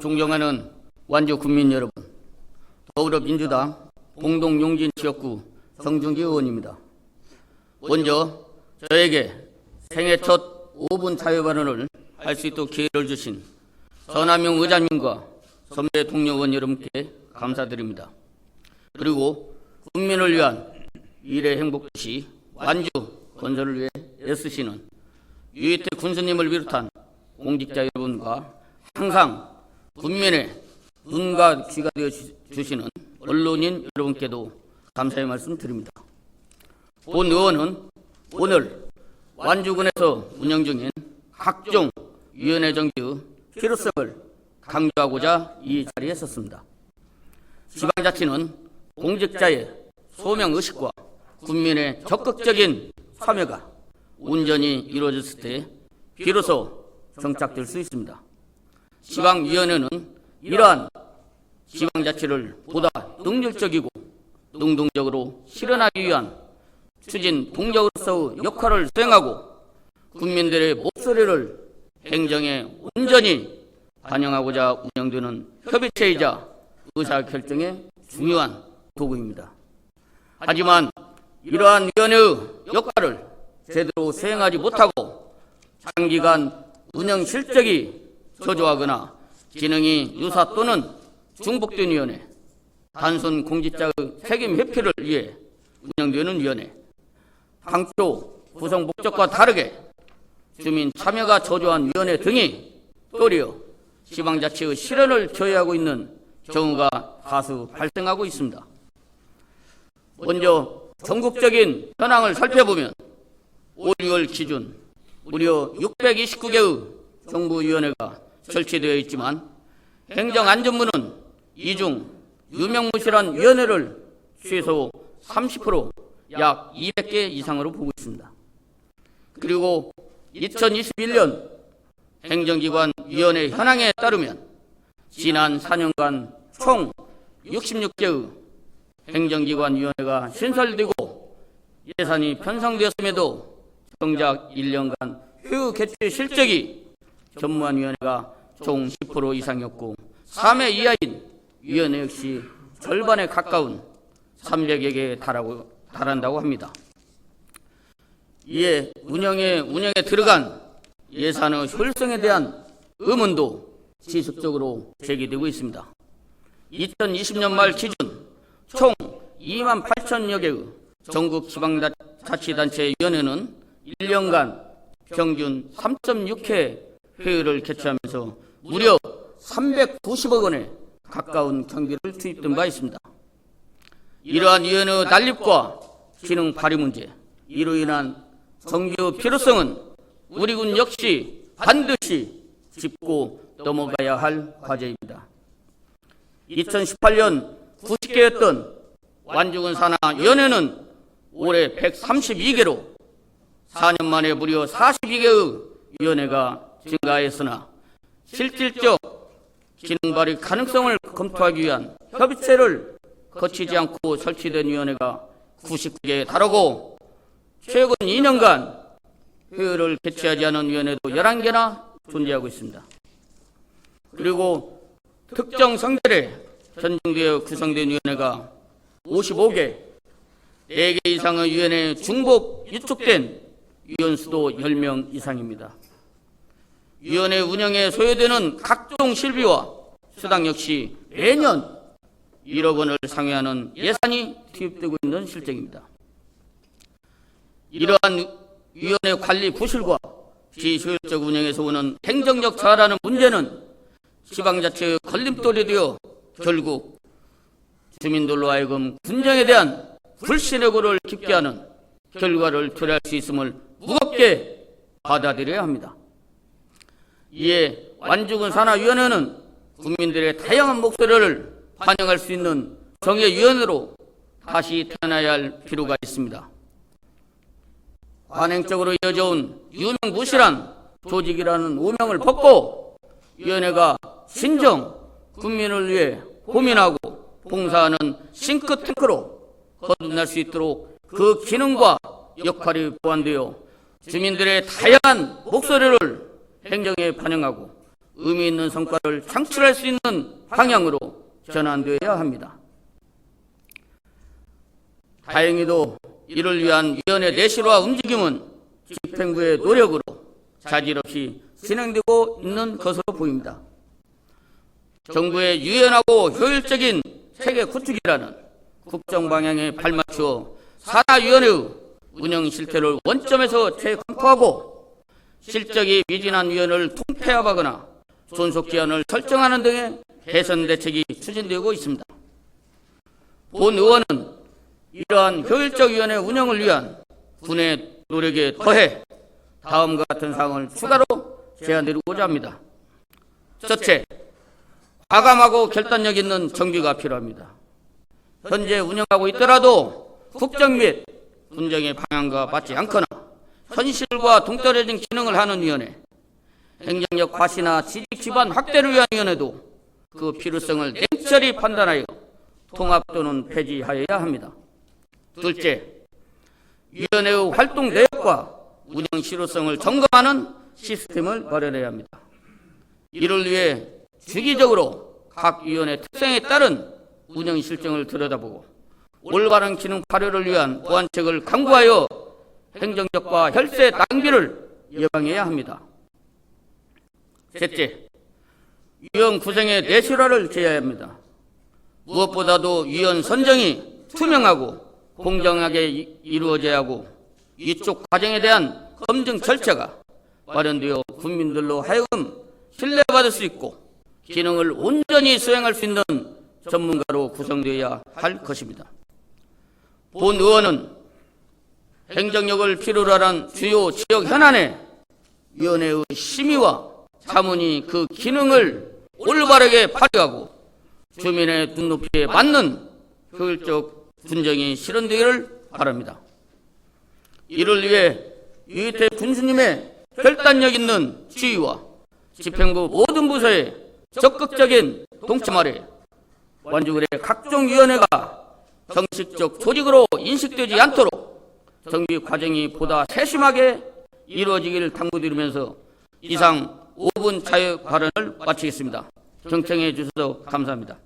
존경하는 완주 국민 여러분, 더불어민주당 봉동용진 지역구 정준기 의원입니다. 먼저 저에게 생애 첫 5분 자유 발언을 할 수 있도록 기회를 주신 전하명 의장님과 선배 동료 의원 여러분께 감사드립니다. 그리고 국민을 위한 미래 행복도시 완주 건설을 위해 애쓰시는 유이태 군수님을 비롯한 공직자 여러분과 항상 국민의 눈과 귀가 되어 주- 주시는 언론인 여러분께도 감사의 말씀 드립니다. 본 의원은 오늘 완주군에서 운영 중인 각종 위원회 정지의 필요성을 강조하고자 이 자리에 섰습니다. 지방자치는 공직자의 소명 의식과 국민의 적극적인 참여가 온전히 이루어졌을 때 비로소 정착될 수 있습니다. 지방위원회는 이러한 지방자치를 보다 능률적이고 능동적으로 실현하기 위한 추진 동력으로서의 역할을 수행하고 국민들의 목소리를 행정에 온전히 반영하고자 운영되는 협의체이자 의사결정의 중요한 도구입니다. 하지만 이러한 위원회의 역할을 제대로 수행하지 못하고 장기간 운영 실적이 저조하거나 기능이 유사 또는 중복된 위원회, 단순 공직자의 책임 회피를 위해 운영되는 위원회, 당초 구성 목적과 다르게 주민 참여가 저조한 위원회 등이 도리어 지방자치의 실현을 저해하고 있는 경우가 다수 발생하고 있습니다. 먼저 전국적인 현황을 살펴보면 5, 6월 기준 무려 629개의 정부위원회가 설치되어 있지만 행정안전부는 이중 유명무실한 위원회를 최소 30%약 200개 이상으로 보고 있습니다. 그리고 2021년 행정기관 위원회 현황에 따르면 지난 4년간 총 66개의 행정기관 위원회가 신설되고 예산이 편성되었음에도 정작 1년간 효유 개최 실적이 전무한 위원회가 총 10% 이상이었고 3회 이하인 위원회 역시 절반에 가까운 300여 개에 달하고, 달한다고 합니다. 이에 운영에 운영에 들어간 예산의 효율성에 대한 의문도 지속적으로 제기되고 있습니다. 2020년 말 기준 총 2만 8천여 개의 전국 지방자치단체 위원회는 1년간 평균 3.6회 회의를 개최하면서 무려 390억 원에 가까운 경비를 투입된 바 있습니다. 이러한 위원회의 난립과 기능 발휘 문제, 이로 인한 정규 필요성은 우리 군 역시 반드시 짚고 넘어가야 할 과제입니다. 2018년 90개였던 완주군 산하위원회는 올해 132개로 4년 만에 무려 42개의 위원회가 증가했으나 실질적 기능 발휘 가능성을 검토하기 위한 협의체를 거치지 않고 설치된 위원회가 99개에 달하고 최근 2년간 회의를 개최하지 않은 위원회도 11개나 존재하고 있습니다. 그리고 특정 성별에 전중되어 구성된 위원회가 55개, 4개 이상의 위원회 중복 유축된 위원 수도 10명 이상입니다. 위원회 운영에 소요되는 각종 실비와 수당 역시 매년 1억 원을 상회하는 예산이 투입되고 있는 실정입니다. 이러한 위원회 관리 부실과 비효율적 운영에서 오는 행정적 저하라는 문제는 지방자체의 걸림돌이 되어 결국 주민들로 하여금 군정에 대한 불신의 고를 깊게 하는 결과를 초래할 수 있음을 무겁게 받아들여야 합니다. 이에 완주군 산하위원회는 국민들의 다양한 목소리를 반영할 수 있는 정예위원회로 다시 태어나야 할 필요가 있습니다. 관행적으로 이어져온 유명무실한 조직이라는 오명을 벗고 위원회가 진정 국민을 위해 고민하고 봉사하는 싱크탱크로 거듭날 수 있도록 그 기능과 역할이 보완되어 주민들의 다양한 목소리를 행정에 반영하고 의미 있는 성과를 창출할 수 있는 방향으로 전환되어야 합니다. 다행히도 이를 위한 위원회 내실화 움직임은 집행부의 노력으로 자질 없이 진행되고 있는 것으로 보입니다. 정부의 유연하고 효율적인 세계 구축이라는 국정 방향에 발맞추어 산하위원회의 운영 실태를 원점에서 재검토하고 실적이 미진한 위원을 통폐합하거나 존속 기한을 설정하는 등의 개선 대책이 추진되고 있습니다. 본 의원은 이러한 효율적 위원회 운영을 위한 군의 노력에 더해 다음과 같은 사항을 추가로 제안드리고자 합니다. 첫째, 과감하고 결단력 있는 정비가 필요합니다. 현재 운영하고 있더라도 국정 및 군정의 방향과 맞지 않거나 현실과 동떨어진 기능을 하는 위원회, 행정력 과시나 지식 기반 확대를 위한 위원회도 그 필요성을 냉철히 판단하여 통합 또는 폐지하여야 합니다. 둘째, 위원회의 활동 내역과 운영 실효성을 점검하는 시스템을 마련해야 합니다. 이를 위해 주기적으로 각 위원회 특성에 따른 운영 실정을 들여다보고 올바른 기능 발휘를 위한 보완책을 강구하여 행정력과 혈세 낭비를 예방해야 합니다. 셋째, 위원 구성의 내실화를 제해야 합니다. 무엇보다도 위원 선정이 투명하고 공정하게 이- 이루어져야 하고 이쪽 과정에 대한 검증 절차가 마련되어 국민들로 하여금 신뢰받을 수 있고 기능을 온전히 수행할 수 있는 전문가로 구성되어야 할 것입니다. 본 의원은 행정력을 필요로 하는 주요 지역 현안에 위원회의 심의와 자문이 그 기능을 올바르게 발휘하고 주민의 눈높이에 맞는 효율적 군정이 실현되기를 바랍니다. 이를 위해 유희태 군수님의 결단력 있는 지휘와 집행부 모든 부서의 적극적인 동참 아래 완주군의 각종 위원회가 형식적 조직으로 인식되지 않도록 정비 과정이 보다 세심하게 이루어지기를 당부드리면서 이상 5분 자유 발언을 마치겠습니다. 경청해 주셔서 감사합니다.